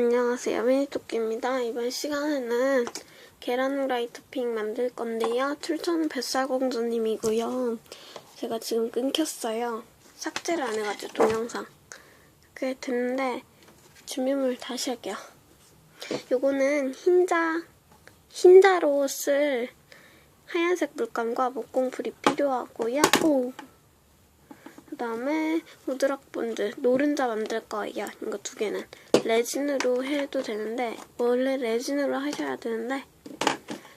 안녕하세요. 미니토끼입니다. 이번 시간에는 계란 후라이 토핑 만들 건데요. 출처는 뱃살공주님이고요. 제가 지금 끊겼어요. 삭제를 안 해가지고 동영상. 그게 됐는데 준비물 다시 할게요. 요거는 흰자, 흰자로 쓸 하얀색 물감과 목공풀이 필요하고요. 오. 그 다음에 우드락 본드 노른자 만들 거예요. 이거 두 개는 레진으로 해도 되는데 원래 레진으로 하셔야 되는데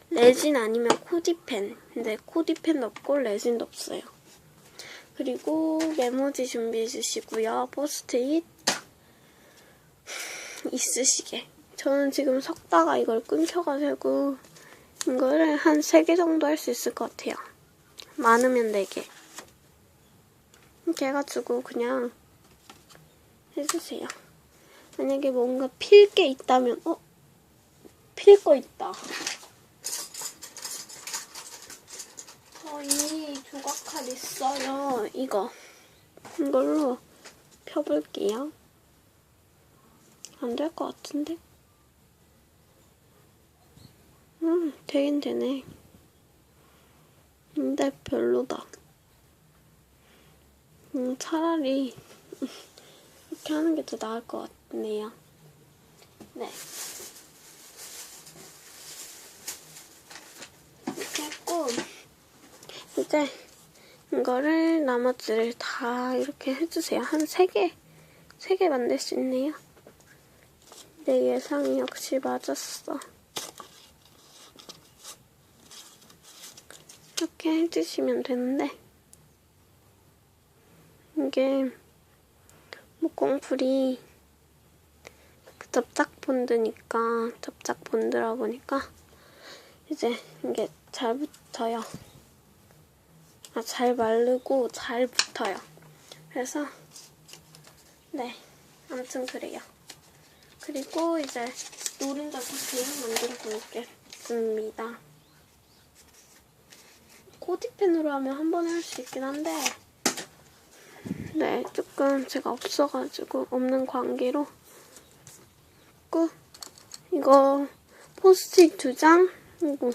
레진 아니면 코디펜. 근데 코디펜도 없고 레진도 없어요. 그리고 메모지 준비해 주시고요. 포스트잇 있으시게. 저는 지금 섞다가 이걸 끊겨가지고 이거를 한 3개 정도 할 수 있을 것 같아요. 많으면 4개. 이렇게 해가지고 그냥 해주세요. 만약에 뭔가 필 게 있다면 어? 필 거 있다. 저희 조각칼 있어요. 이거. 이걸로 펴볼게요. 안 될 것 같은데? 음, 되긴 되네. 근데 별로다. 음, 차라리 이렇게 하는 게 더 나을 것 같 네요. 네. 이렇게 했고, 이제 이거를 나머지를 다 이렇게 해주세요. 한 3개, 3개 만들 수 있네요. 내 예상이 역시 맞았어. 이렇게 해주시면 되는데, 이게 목공풀이 그 접착 본드니까 접착 본드라 보니까 이제 이게 잘 붙어요. 아, 잘 마르고 잘 붙어요. 그래서 네, 아무튼 그래요. 그리고 이제 노른자 토핑 만들어 볼겠습니다. 코디펜으로 하면 한 번에 할 수 있긴 한데 네, 조금 제가 없어가지고 없는 관계로 그 이거 포스트잇 두 장, 그리고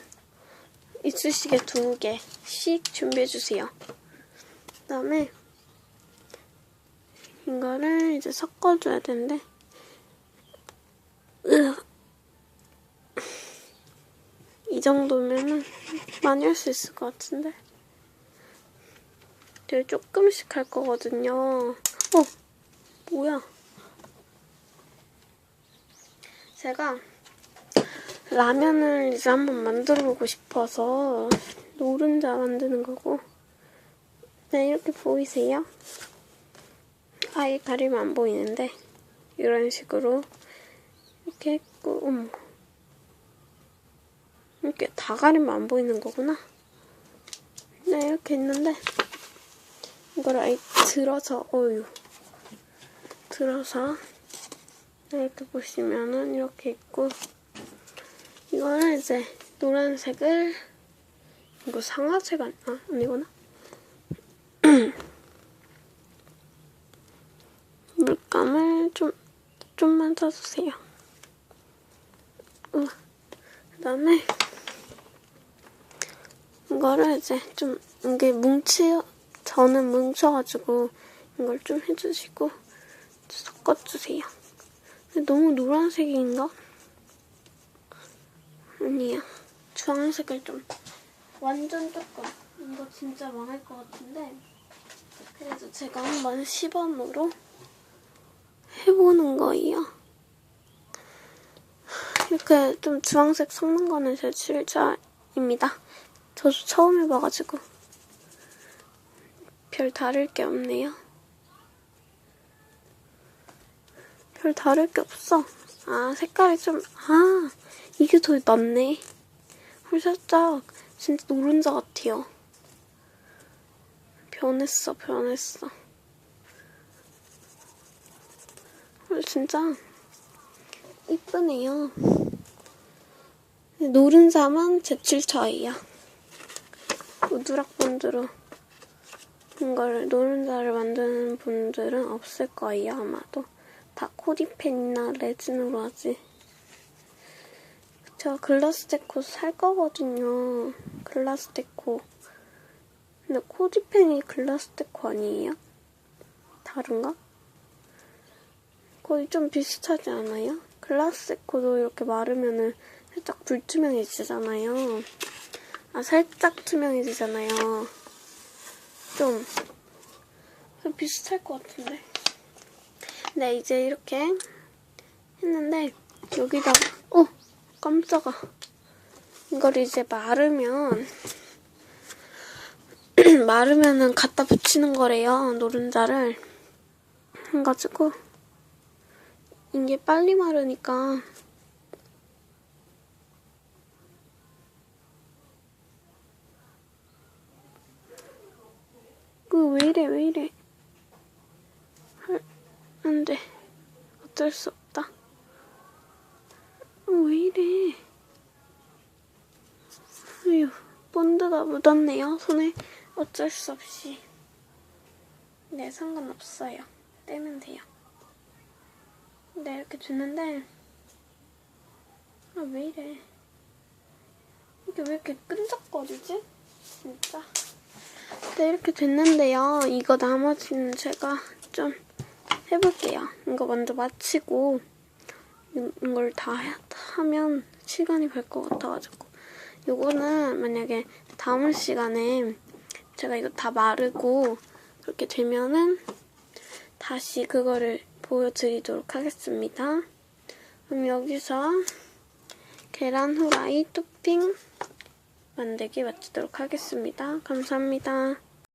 이쑤시개 두 개씩 준비해주세요. 그 다음에 이거를 이제 섞어줘야 되는데 으. 이 정도면은 많이 할 수 있을 것 같은데. 되게 조금씩 할 거거든요. 어, 뭐야. 제가 라면을 이제 한번 만들어 보고 싶어서 노른자 만드는 거고. 네, 이렇게 보이세요? 아예 가리면 안 보이는데 이런 식으로 이렇게 했고, 어머. 이렇게 다 가리면 안 보이는 거구나. 네, 이렇게 있는데 이거를 아예 들어서 어유 들어서 이렇게 보시면은 이렇게 있고 이거는 이제 노란색을 이거 상아색 아니, 아, 아니구나 물감을 좀 좀만 써주세요. 그 다음에 이거를 이제 좀 이게 뭉치 저는 뭉쳐가지고 이걸 좀 해주시고 섞어주세요. 너무 노란색인가? 아니야. 주황색을 좀 완전 조금 이거 진짜 망할 것 같은데 그래도 제가 한번 시범으로 해보는 거예요. 이렇게 좀 주황색 섞는 거는 제 출자입니다. 저도 처음 해봐가지고 별 다를 게 없네요. 별 다를 게 없어. 아 색깔이 좀 아 이게 더 낫네. 헐 살짝 진짜 노른자 같아요. 변했어 변했어. 헐 진짜 이쁘네요. 노른자만 제출처예요. 우드락 본드로 이걸 노른자를 만드는 분들은 없을 거예요, 아마도. 다 코디펜이나 레진으로 하지. 제가 글라스 데코 살 거거든요. 글라스 데코. 근데 코디펜이 글라스 데코 아니에요? 다른가? 거의 좀 비슷하지 않아요? 글라스 데코도 이렇게 마르면은 살짝 불투명해지잖아요. 아, 살짝 투명해지잖아요. 좀, 좀 비슷할 것 같은데. 네, 이제 이렇게 했는데, 여기다가, 어! 깜짝아. 이걸 이제 마르면, 마르면은 갖다 붙이는 거래요, 노른자를. 해가지고, 이게 빨리 마르니까, 그 왜 이래 왜 이래 헐, 안 돼. 어쩔 수 없다. 어, 왜 이래. 휴, 본드가 묻었네요. 손에 어쩔 수 없이. 네, 상관없어요. 떼면 돼요. 네, 이렇게 됐는데, 아, 왜 이래. 이게 왜 이렇게 끈적거리지? 진짜. 네, 이렇게 됐는데요. 이거 나머지는 제가 좀 해볼게요. 이거 먼저 마치고 이- 이걸 다 해- 하면 시간이 갈 것 같아가지고 요거는 만약에 다음 시간에 제가 이거 다 마르고 그렇게 되면은 다시 그거를 보여드리도록 하겠습니다. 그럼 여기서 계란 후라이 토핑 만들기 마치도록 하겠습니다. 감사합니다.